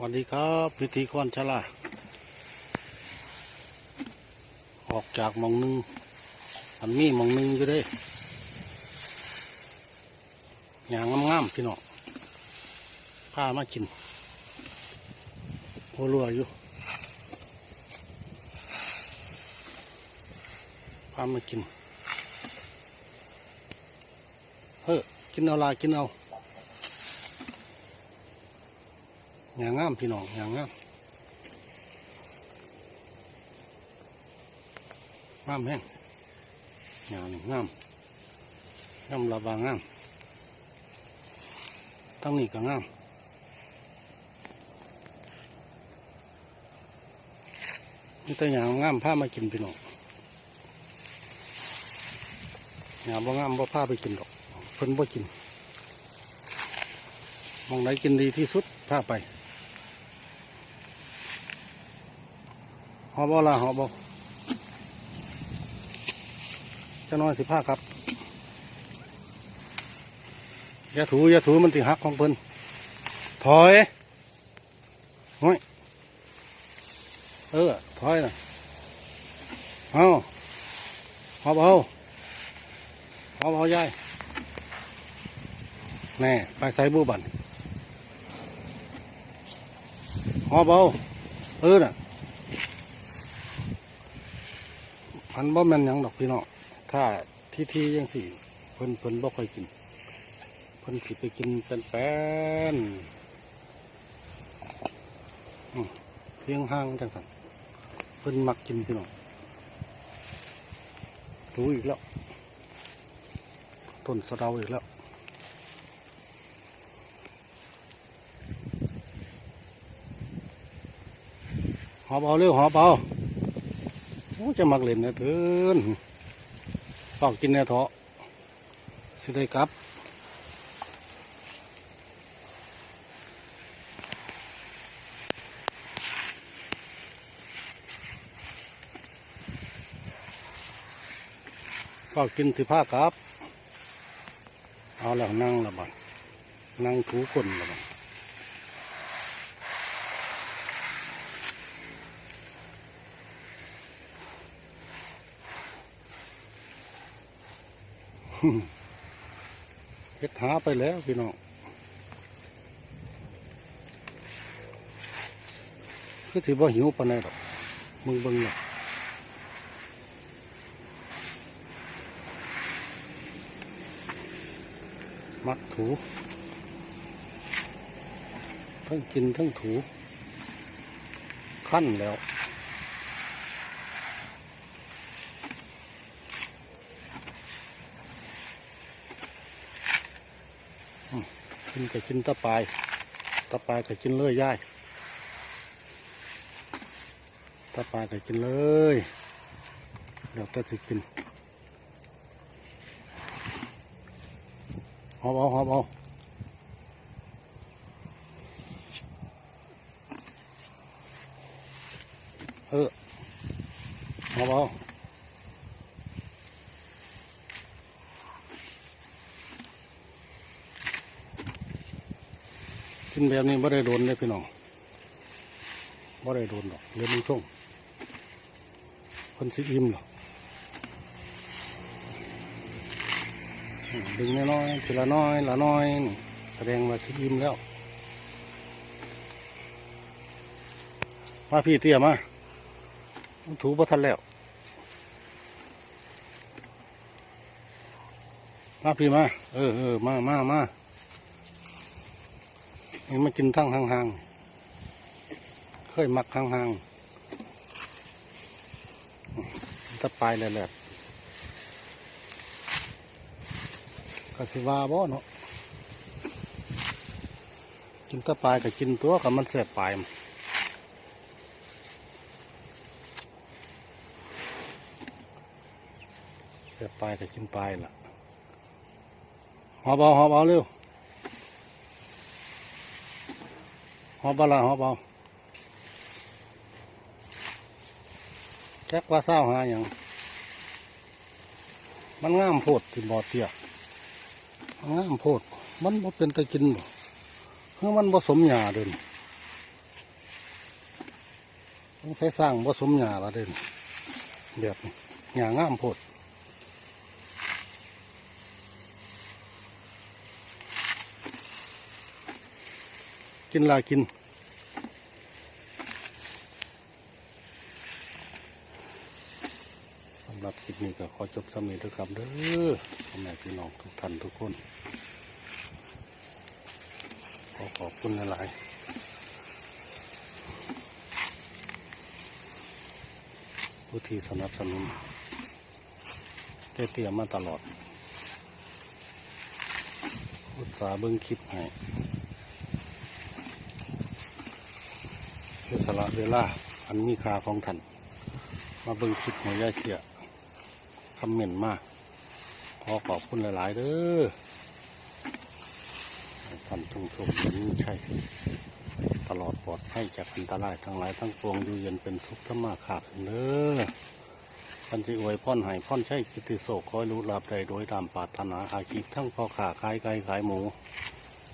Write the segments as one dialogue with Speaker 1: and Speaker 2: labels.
Speaker 1: สวัสดีครับพิธีคอนชลาออกจากหมองหนึงอันมีหมองหนึงอยู่เด้อย่างงามๆพี่น้องพามากินโอรัวอยู่พามากินเฮ้อกินเอาลากินเอา อย่างงามพี่น้องอย่างงามงามแห้งอย่างงามงามระบางงามทั้งนี้ก็งามนี่แต่อย่างงามพามากินพี่น้องอย่างบ่งามบ่พาไปกินดอกเพิ่นบ่กินมองไหนกินดีที่สุดพาไป อบเอาละหอบเอาจะน้อยสิผ้าครับอย่าถูอย่าถูมันติหักของเพิ่นถอยห้ยเออถอยนะเอาหอบเอาหอบเอายายแน่ไปใส่บูบันหอบเอาเออน่ะ พันบ่แม่นหยังดอกพี่น้องถ้าที่ที่ยังสี่เพิ่นเพิ่นบ่ค่อยกินเพิ่นสิไปกินเป็นแป้นอืมเพียงห้างจังสันเพิ่นมักกินพี่น้องรู้อีกแล้วต้นสะเดาอีกแล้วหอบเอาเร็วหอบเอา จะมักเล่นนะเถินฝากกินแน่เถาะสิได้กลับฝากกินสิผ้ากลับ เอาแล้วนั่งละบัดนั่งถูกคนละบัด เฮ็ดหาไปแล้วพี่น้องคือถือว่าหิวปานใดดอกมึงเบิ่งหรอกมักถูทั้งกินทั้งถู ขั้นแล้ว กินก็กินตะปายตะปายก็กินเลยย่ายตะปายก็กินเลยเดี๋ยวต่สิกินหอบเอาหอบเอาเออหอบเอา กินแบบนี้ไม่ได้โดนเลยพี่น้องไม่ได้โดนหรอกเรียนช่วงคนสิอิ่มหรอกดึงน้อยๆทีละน้อยละน้อยแสดงว่าสิอิ่มแล้ว มาพี่เตี้ยมาถูบ่ทันแล้ว มาพี่มา เออเออมามามา นี่มากินทั้งห่างๆ เคยมักห่างๆถ้าไปแล้วแหละก็สิว่าบ่เนาะกินตะปลายก็กินตัวกับมันแสบปลายมันแสบปลายก็กินปลายล่ะหอบเอาหอบเอาเร็ว หอบาละหอบเอาแจ็คว่าเศร้าหาอย่าง มันง่ามโพดที่บ่อเตี้ยมันงามโพด มันบ่เป็นตะกินบ่เพราะมันผสมหญ้าเดินต้องใช้สร้างผสมหญ้าละเด่นแบบหญ้าง่ามโพด กินลากิน สำหรับคลิปนี้ก็ขอจบสำเนีด้วยครับเด้อพ่อแม่พี่น้องทุกท่านทุกคน ขอขอบคุณหลายๆผู้ที่สนับสนุนได้เตรียมมาตลอดอุตสาห์เบิ้งคลิปให้เพื่อส ละเวลาอันมีค่าของท่านมาเบิ่งคลิปของยายเสียคอมเมนต์มาขอขอบคุณหลาย ๆเด้อท่านทุกชมเห็นใช่ตลอดปลอดภัยจากอันตรายทั้งหลายทั้งปวงอยู่เย็นเป็นทุกข์ธรรมาขาดเด้อพันธิอวยพ่อนหายพ่อนใช่กิติโศกคอยรู้ลาบใดโดยตามปรารถนาอาชีพทั้งพ่อขาขายไก่ขายหมู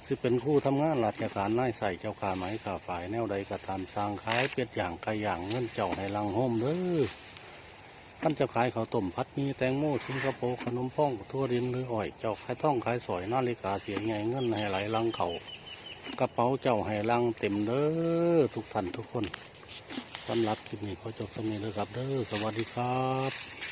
Speaker 1: ที่เป็นคู่ทำงานราชการนายใส่เจ้าขาไหมขาฝ่ายแนวใดกระทำสร้างขายเป็ดอย่างไก่อย่างเงินเจ้าให้ลังโฮมเด้อท่านเจะขายเขาต้มพัดมีแตงโมสิงคโปร์ขนมป้องทั่วดินหรืออ้อยเจ้าขายท่องขายสอยนาฬิกาเสียงใหญ่เงินให้ไหลลังเขากระเป๋าเจ้าให้ลังเต็มเด้อทุกท่านทุกคนสำหรับคลิปนี้ขอจบสมีเลยครับเด้อสวัสดีครับ